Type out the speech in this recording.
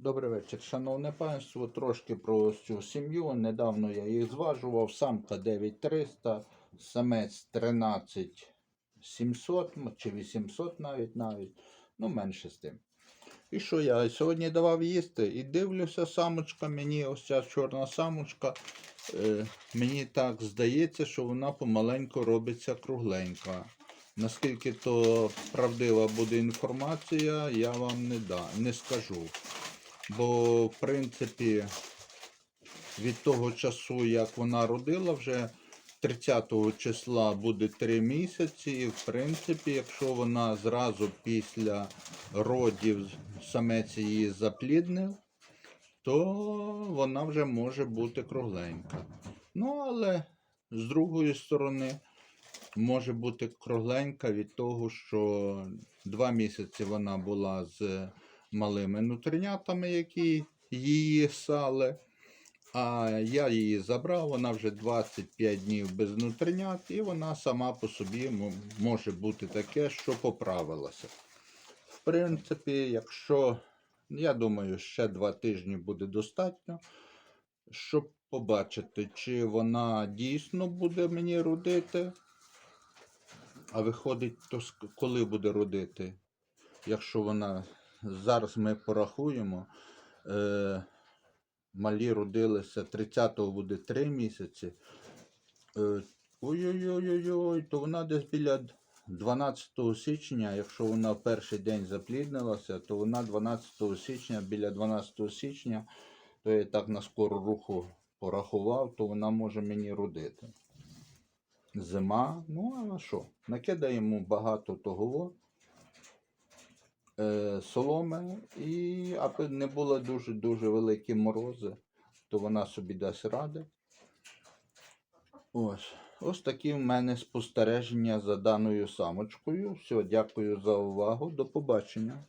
Добрий вечір, шановне панство. Трошки про цю сім'ю. Недавно я їх зважував. Самка 9300, самець 13700 чи 800 навіть навіть. Ну, менше з тим. І що я сьогодні давав їсти і дивлюся, самочка мені, ось ця чорна самочка. Е, мені так здається, що вона помаленьку робиться кругленька. Наскільки то правдива буде інформація, я вам не, да, не скажу. Бо, в принципі, від того часу, як вона родила, вже 30 числа буде 3 місяці. І, в принципі, якщо вона зразу після родів самець її запліднив, то вона вже може бути кругленька. Ну, але з другої сторони, може бути кругленька від того, що два місяці вона була з малими нутринятами, які її сали. А я її забрав, вона вже 25 днів без нутринят, і вона сама по собі може бути таке, що поправилася. В принципі, якщо, я думаю, ще два тижні буде достатньо, щоб побачити, чи вона дійсно буде мені родити. А виходить, то коли буде родити? Якщо вона зараз ми порахуємо, е, малі родилися 30-го буде 3 місяці. Е, Ой-ой-ой, то вона десь біля 12 січня, якщо вона перший день запліднилася, то вона 12 січня, біля 12 січня, то я так на скору руху порахував, то вона може мені родити. Зима, ну а що? Накидаємо багато того соломи, і аби не було дуже-дуже великі морози, то вона собі дасть ради. Ось. Ось такі в мене спостереження за даною самочкою. Все, дякую за увагу. До побачення.